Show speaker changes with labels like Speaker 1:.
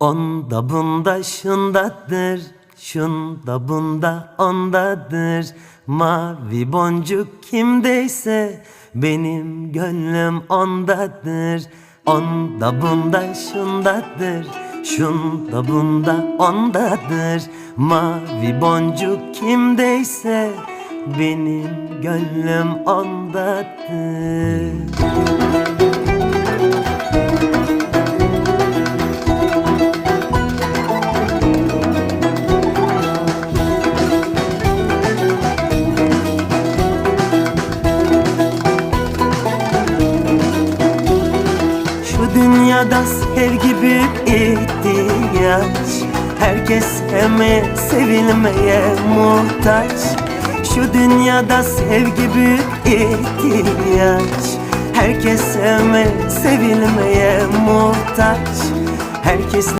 Speaker 1: Onda bunda şundadır, şunda bunda ondadır. Mavi boncuk kimdeyse benim gönlüm ondadır. Onda bunda şundadır, şunda bunda ondadır. Mavi boncuk kimdeyse benim gönlüm ondadır. Dünyada sevgi büyük ihtiyaç. Herkes sevmeye, sevilmeye muhtaç. Şu dünyada sevgi büyük ihtiyaç. Herkes sevmeye, sevilmeye muhtaç. Herkes